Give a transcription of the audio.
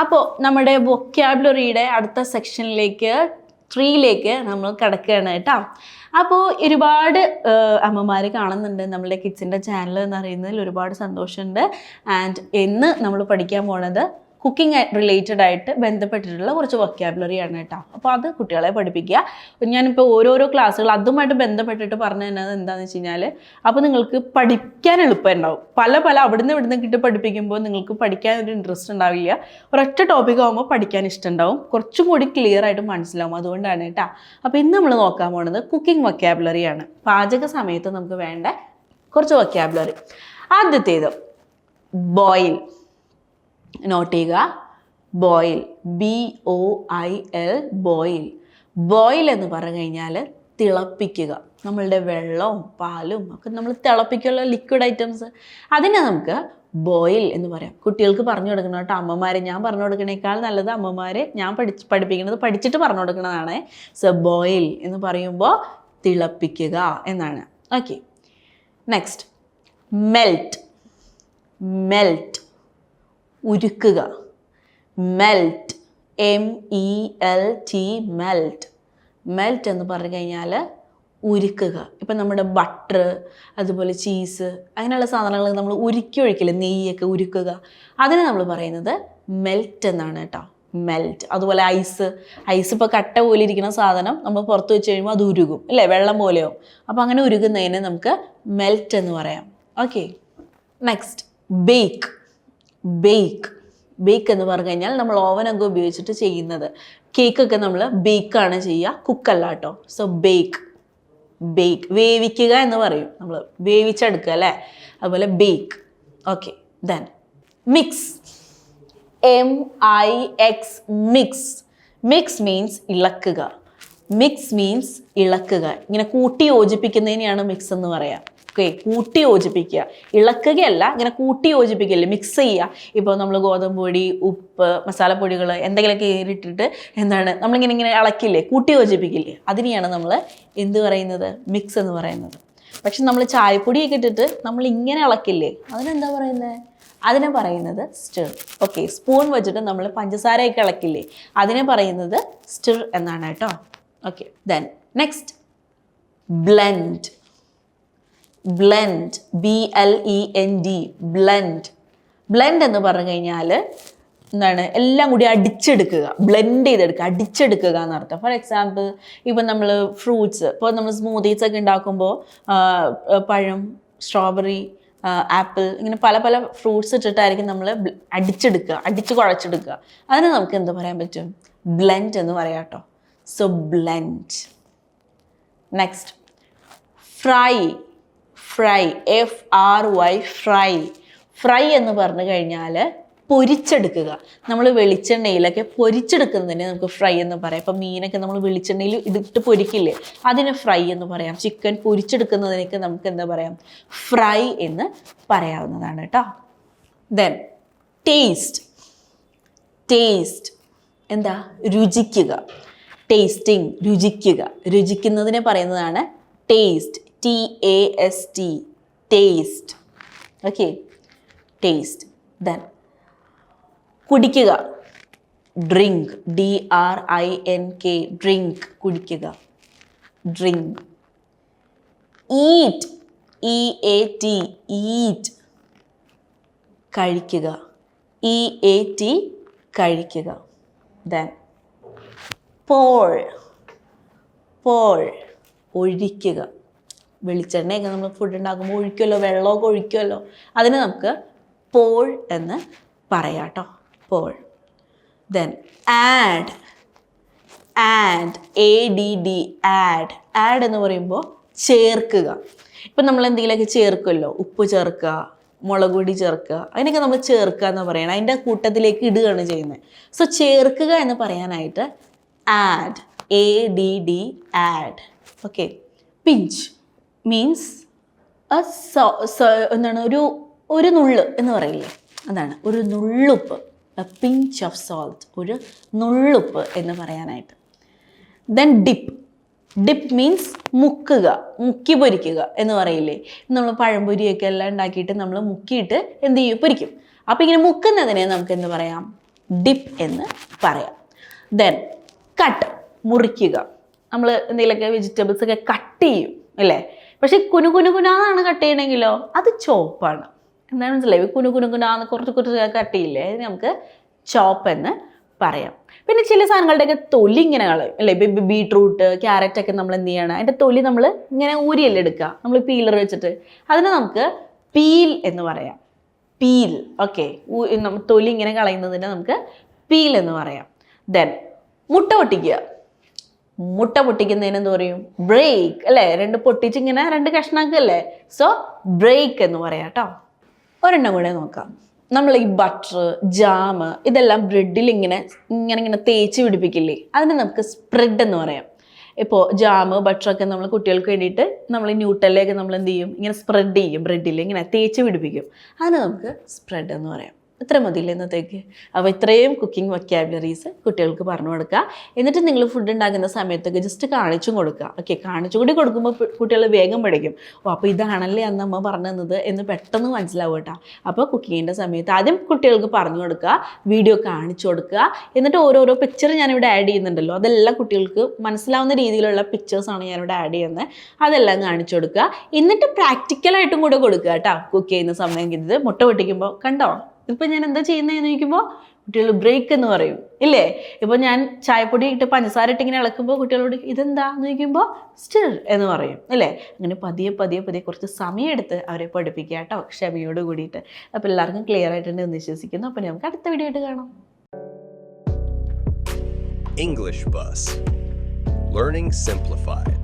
അപ്പോൾ നമ്മുടെ വൊക്കാബുലറിയുടെ അടുത്ത സെക്ഷനിലേക്ക് ത്രീയിലേക്ക് നമ്മൾ കിടക്കുകയാണ് കേട്ടോ. അപ്പോൾ ഒരുപാട് അമ്മമാർ കാണുന്നുണ്ട് നമ്മളുടെ കിഡ്സിന്റെ ചാനൽ എന്ന് അറിയുന്നതിൽ ഒരുപാട് സന്തോഷമുണ്ട്. ആൻഡ് എന്ന് നമ്മൾ പഠിക്കാൻ പോണത് കുക്കിംഗ് റിലേറ്റഡ് ആയിട്ട് ബന്ധപ്പെട്ടിട്ടുള്ള കുറച്ച് വൊക്കാബുലറി ആണ് കേട്ടോ. അപ്പോൾ അത് കുട്ടികളെ പഠിപ്പിക്കുക. ഞാനിപ്പോൾ ഓരോരോ ക്ലാസ്സുകൾ അതുമായിട്ട് ബന്ധപ്പെട്ടിട്ട് പറഞ്ഞു തന്നത് എന്താണെന്ന് വെച്ച് കഴിഞ്ഞാൽ അപ്പോൾ നിങ്ങൾക്ക് പഠിക്കാൻ എളുപ്പം ഉണ്ടാവും പല പല അവിടുന്ന് ഇവിടുന്ന് കിട്ടി പഠിപ്പിക്കുമ്പോൾ നിങ്ങൾക്ക് പഠിക്കാൻ ഒരു ഇൻട്രസ്റ്റ് ഉണ്ടാവില്ല. ഒരൊറ്റ ടോപ്പിക് ആകുമ്പോൾ പഠിക്കാൻ ഇഷ്ടമുണ്ടാവും. കുറച്ചും കൂടി ക്ലിയർ ആയിട്ട് മനസ്സിലാവും അതുകൊണ്ടാണ് കേട്ടോ. അപ്പോൾ ഇന്ന് നമ്മൾ നോക്കാൻ പോകുന്നത് കുക്കിംഗ് വൊക്കാബുലറി ആണ്. പാചക സമയത്ത് നമുക്ക് വേണ്ട കുറച്ച് വൊക്കാബുലറി ആദ്യത്തേത് ബോയിൽ നോട്ട് ചെയ്യുക. Boil B O I L boil boil എന്ന് പറഞ്ഞു കഴിഞ്ഞാൽ തിളപ്പിക്കുക. നമ്മളുടെ വെള്ളവും പാലും ഒക്കെ നമ്മൾ തിളപ്പിക്കുള്ള ലിക്വിഡ് ഐറ്റംസ് അതിനെ നമുക്ക് ബോയിൽ എന്ന് പറയാം. കുട്ടികൾക്ക് പറഞ്ഞു കൊടുക്കണം കേട്ടോ. അമ്മമാരെ ഞാൻ പറഞ്ഞു കൊടുക്കണേക്കാൾ നല്ലത് അമ്മമാരെ ഞാൻ പഠിച്ച് പഠിപ്പിക്കുന്നത് പഠിച്ചിട്ട് പറഞ്ഞു കൊടുക്കുന്നതാണ് സോ ബോയിൽ എന്ന് പറയുമ്പോൾ തിളപ്പിക്കുക എന്നാണ്. Okay next melt melt ഉരുക്കുക. Melt M E L T melt melt എന്ന് പറഞ്ഞു കഴിഞ്ഞാൽ ഉരുക്കുക. ഇപ്പം നമ്മുടെ ബട്ടർ അതുപോലെ ചീസ് അങ്ങനെയുള്ള സാധനങ്ങൾ നമ്മൾ ഉരുക്കി ഒഴിക്കില്ല നെയ്യൊക്കെ ഉരുക്കുക. അതിനെ നമ്മൾ പറയുന്നത് മെൽറ്റ് എന്നാണ് കേട്ടോ. മെൽറ്റ് അതുപോലെ ഐസ് ഐസ് ഇപ്പോൾ കട്ട പോലെ ഇരിക്കുന്ന സാധനം നമ്മൾ പുറത്ത് വെച്ച് കഴിയുമ്പോൾ അത് ഉരുകും. അല്ലേ? വെള്ളം പോലെയോ അപ്പോൾ അങ്ങനെ ഉരുകുന്നതിന് നമുക്ക് മെൽറ്റ് എന്ന് പറയാം. Okay next bake bake bake എന്ന് പറഞ്ഞു കഴിഞ്ഞാൽ നമ്മൾ ഓവനൊക്കെ ഉപയോഗിച്ചിട്ട് ചെയ്യുന്നത്. കേക്കൊക്കെ നമ്മൾ ബേക്കാണ് ചെയ്യുക. കുക്കല്ല കേട്ടോ. സോ ബേക്ക് ബേക്ക് വേവിക്കുക എന്ന് പറയും. നമ്മൾ വേവിച്ചെടുക്കുക അല്ലേ? അതുപോലെ bake okay then mix M I X mix mix means ഇളക്കുക. മിക്സ് മീൻസ് ഇളക്കുക. ഇങ്ങനെ കൂട്ടി യോജിപ്പിക്കുന്നതിനെയാണ് മിക്സ് എന്ന് പറയാം. ഓക്കെ കൂട്ടി യോജിപ്പിക്കുക. ഇളക്കുകയല്ല ഇങ്ങനെ കൂട്ടി യോജിപ്പിക്കല്ലേ? മിക്സ് ചെയ്യുക. ഇപ്പോൾ നമ്മൾ ഗോതമ്പ് പൊടി ഉപ്പ് മസാലപ്പൊടികൾ എന്തെങ്കിലുമൊക്കെ ഏറിട്ടിട്ട് എന്താണ്? നമ്മളിങ്ങനെ ഇങ്ങനെ ഇളക്കില്ലേ കൂട്ടി യോജിപ്പിക്കില്ലേ? അതിനെയാണ് നമ്മൾ എന്ത് പറയുന്നത്? മിക്സ് എന്ന് പറയുന്നത്. പക്ഷെ നമ്മൾ ചായപ്പൊടിയൊക്കെ ഇട്ടിട്ട് നമ്മൾ ഇങ്ങനെ ഇളക്കില്ലേ അതിനെന്താ പറയുന്നത് അതിനെ പറയുന്നത് സ്റ്റിർ ഓക്കെ സ്പൂൺ വെച്ചിട്ട് നമ്മൾ പഞ്ചസാരയൊക്കെ ഇളക്കില്ലേ അതിനെ പറയുന്നത് സ്റ്റിർ എന്നാണ് കേട്ടോ. Okay then next blend blend B L E N D blend blend എന്ന് പറഞ്ഞു കഴിഞ്ഞാൽ എന്താണ്? എല്ലാം കൂടി അടിച്ചെടുക്കുക. ബ്ലെൻഡ് ചെയ്തെടുക്കുക. അടിച്ചെടുക്കുക എന്നർത്ഥം ഫോർ എക്സാമ്പിൾ ഇപ്പം നമ്മൾ ഫ്രൂട്ട്സ് ഇപ്പോൾ നമ്മൾ സ്മൂത്തീസ് ഒക്കെ ഉണ്ടാക്കുമ്പോൾ പഴം സ്ട്രോബെറി ആപ്പിൾ ഇങ്ങനെ പല പല ഫ്രൂട്ട്സ് ഇട്ടിട്ടായിരിക്കും നമ്മൾ അടിച്ചെടുക്കുക. അടിച്ച് കുഴച്ചെടുക്കുക. അതിന് നമുക്ക് എന്ത് പറയാൻ പറ്റും? ബ്ലെൻഡ് എന്ന് പറയാം കേട്ടോ. So blend next fry fry F R Y fry fry എന്ന് പറഞ്ഞു കഴിഞ്ഞാൽ പൊരിച്ചെടുക്കുക. നമ്മൾ വെളിച്ചെണ്ണയിലൊക്കെ പൊരിച്ചെടുക്കുന്നതിന് നമുക്ക് ഫ്രൈ എന്ന് പറയാം. ഇപ്പം മീനൊക്കെ നമ്മൾ വെളിച്ചെണ്ണയിൽ ഇട്ടിട്ട് പൊരിക്കില്ലേ? അതിന് ഫ്രൈ എന്ന് പറയാം. ചിക്കൻ പൊരിച്ചെടുക്കുന്നതിനൊക്കെ നമുക്ക് എന്താ പറയാം? ഫ്രൈ എന്ന് പറയാവുന്നതാണ് കേട്ടോ. ദെൻ ടേസ്റ്റ് ടേസ്റ്റ് എന്താ? രുചിക്കുക. ടേസ്റ്റിംഗ് രുചിക്കുക. രുചിക്കുന്നതിനെ പറയുന്നതാണ് taste T A S T taste okay taste then കുടിക്കുക. Drink D R I N K drink കുടിക്കുക. Drink eat E A T eat കഴിക്കുക. ഇ എ ടി കഴിക്കുക. ദെൻ പോൾ പോൾ ഒഴിക്കുക. വെളിച്ചെണ്ണയൊക്കെ നമ്മൾ ഫുഡ് ഉണ്ടാക്കുമ്പോൾ ഒഴിക്കുമല്ലോ വെള്ളമൊക്കെ ഒഴിക്കുമല്ലോ. അതിന് നമുക്ക് പോൾ എന്ന് പറയാം കേട്ടോ. Pour then add add A D D add add എന്ന് പറയുമ്പോൾ ചേർക്കുക. ഇപ്പം നമ്മൾ എന്തെങ്കിലുമൊക്കെ ചേർക്കുമല്ലോ. ഉപ്പ് ചേർക്കുക മുളക് പൊടി ചേർക്കുക അതിനൊക്കെ നമ്മൾ ചേർക്കുക എന്ന് പറയണം. അതിന്റെ കൂട്ടത്തിലേക്ക് ഇടുകയാണ് ചെയ്യുന്നത്. സോ ചേർക്കുക എന്ന് പറയാനായിട്ട് add add. Okay. Pinch means okay pinch means എന്താണ്? ഒരു ഒരു നുള്ള് എന്ന് പറയില്ലേ? അതാണ്. ഒരു നുള്ളുപ്പ്. പിഞ്ച് ഓഫ് സോൾട്ട് ഒരു നുള്ളുപ്പ് എന്ന് പറയാനായിട്ട്. ദെൻ ഡിപ്പ് ഡിപ്പ് മീൻസ് മുക്കുക മുക്കി പൊരിക്കുക എന്ന് പറയില്ലേ? നമ്മൾ പഴംപൊരിയൊക്കെ എല്ലാം ഉണ്ടാക്കിയിട്ട് നമ്മൾ മുക്കിയിട്ട് എന്ത് ചെയ്യും? പൊരിക്കും. അപ്പോൾ ഇങ്ങനെ മുക്കുന്നതിനെ നമുക്ക് എന്ത് പറയാം? ഡിപ്പ് എന്ന് പറയാം. ദെൻ കട്ട് മുറിക്കുക. നമ്മൾ എന്തെങ്കിലുമൊക്കെ വെജിറ്റബിൾസ് ഒക്കെ കട്ട് ചെയ്യും അല്ലേ? പക്ഷേ കുനു കുനു കുനാന്നാണ് കട്ട് ചെയ്യണമെങ്കിലോ അത് ചോപ്പാണ് എന്താണ് മനസ്സിലായി? കുനു കുനു കുനാന്ന് കുറച്ച് കുറച്ച് കട്ട് ചെയ്യില്ലേ? അതിന് നമുക്ക് ചോപ്പ് എന്ന് പറയാം. പിന്നെ ചില സാധനങ്ങളുടെയൊക്കെ തൊലി ഇങ്ങനെ കളയും അല്ലേ? ഇപ്പം ബീട്രൂട്ട് ക്യാരറ്റ് ഒക്കെ നമ്മൾ എന്ത് ചെയ്യണം? അതിന്റെ തൊലി നമ്മൾ ഇങ്ങനെ ഊരിയല്ലേ എടുക്കുക? നമ്മൾ പീലർ വെച്ചിട്ട്. അതിനെ നമുക്ക് പീൽ എന്ന് പറയാം. പീൽ ഓക്കെ തൊലി ഇങ്ങനെ കളയുന്നതിന് നമുക്ക് പീൽ എന്ന് പറയാം. ദെൻ മുട്ട പൊട്ടിക്കുക. മുട്ട പൊട്ടിക്കുന്നതിന് എന്ത് പറയും? ബ്രേക്ക് അല്ലേ? രണ്ട് പൊട്ടിച്ചിങ്ങനെ രണ്ട് കഷ്ണാക്കല്ലേ? സോ ബ്രേക്ക് എന്ന് പറയാം കേട്ടോ. ഒരെണ്ണം കൂടെ നോക്കാം. നമ്മൾ ഈ ബട്ടർ ജാം ഇതെല്ലാം ബ്രെഡിൽ ഇങ്ങനെ ഇങ്ങനെ ഇങ്ങനെ തേച്ച് പിടിപ്പിക്കില്ലേ? അതിന് നമുക്ക് സ്പ്രെഡ് എന്ന് പറയാം. ഇപ്പോൾ ജാം ബട്ടറൊക്കെ നമ്മൾ കുട്ടികൾക്ക് വേണ്ടിയിട്ട് നമ്മൾ ന്യൂട്ടലിലേക്ക് നമ്മൾ എന്ത് ചെയ്യും? ഇങ്ങനെ സ്പ്രെഡ് ചെയ്യും. ബ്രെഡിൽ ഇങ്ങനെ തേച്ച് പിടിപ്പിക്കും. അതിന് നമുക്ക് സ്പ്രെഡ് എന്ന് പറയാം. ഇത്ര മതിയില്ലേ ഇന്നത്തേക്ക്? അപ്പോൾ ഇത്രയും കുക്കിംഗ് വൊക്കാബുലറീസ് കുട്ടികൾക്ക് പറഞ്ഞു കൊടുക്കുക. എന്നിട്ട് നിങ്ങൾ ഫുഡ് ഉണ്ടാക്കുന്ന സമയത്തൊക്കെ ജസ്റ്റ് കാണിച്ചും കൊടുക്കുക. ഓക്കെ കാണിച്ചു കൂടി കൊടുക്കുമ്പോൾ കുട്ടികൾ വേഗം പഠിക്കും. ഓ അപ്പോൾ ഇതാണല്ലേ അന്ന് അമ്മ പറഞ്ഞു തന്നത് എന്ന് പെട്ടെന്ന് മനസ്സിലാവും കേട്ടോ. അപ്പോൾ കുക്കിങ്ങിന്റെ സമയത്ത് ആദ്യം കുട്ടികൾക്ക് പറഞ്ഞു കൊടുക്കുക വീഡിയോ കാണിച്ചു കൊടുക്കുക. എന്നിട്ട് ഓരോരോ പിക്ചർ ഞാനിവിടെ ആഡ് ചെയ്യുന്നുണ്ടല്ലോ. അതെല്ലാം കുട്ടികൾക്ക് മനസ്സിലാവുന്ന രീതിയിലുള്ള പിക്ചേഴ്സാണ് ഞാനിവിടെ ആഡ് ചെയ്യുന്നത്. അതെല്ലാം കാണിച്ചു കൊടുക്കുക. എന്നിട്ട് പ്രാക്ടിക്കലായിട്ടും കൂടെ കൊടുക്കുക കേട്ടോ. കുക്ക് ചെയ്യുന്ന സമയം ഇത് മുട്ട പൊട്ടിക്കുമ്പോൾ കണ്ടോ? ഇപ്പം ഞാൻ എന്താ ചെയ്യുന്നതെന്ന് ചോദിക്കുമ്പോൾ കുട്ടികൾ ബ്രേക്ക് എന്ന് പറയും. ഇല്ലേ? ഇപ്പോൾ ഞാൻ ചായപ്പൊടി ഇട്ട് പഞ്ചസാര ഇട്ട് ഇങ്ങനെ ഇളക്കുമ്പോൾ കുട്ടികളോട് ഇതെന്താ എന്ന് ചോദിക്കുമ്പോൾ സ്റ്റിർ എന്ന് പറയും. അല്ലേ അങ്ങനെ പതിയെ പതിയെ പതിയെ കുറച്ച് സമയമെടുത്ത് അവരെ പഠിപ്പിക്കുക കേട്ടോ ക്ഷമയോട് കൂടിയിട്ട്. അപ്പോൾ എല്ലാവർക്കും ക്ലിയർ ആയിട്ടുണ്ട് എന്ന് വിശ്വസിക്കുന്നു. അപ്പോൾ നമുക്ക് അടുത്ത വീഡിയോ ആയിട്ട് കാണാം. English bus learning Simplified.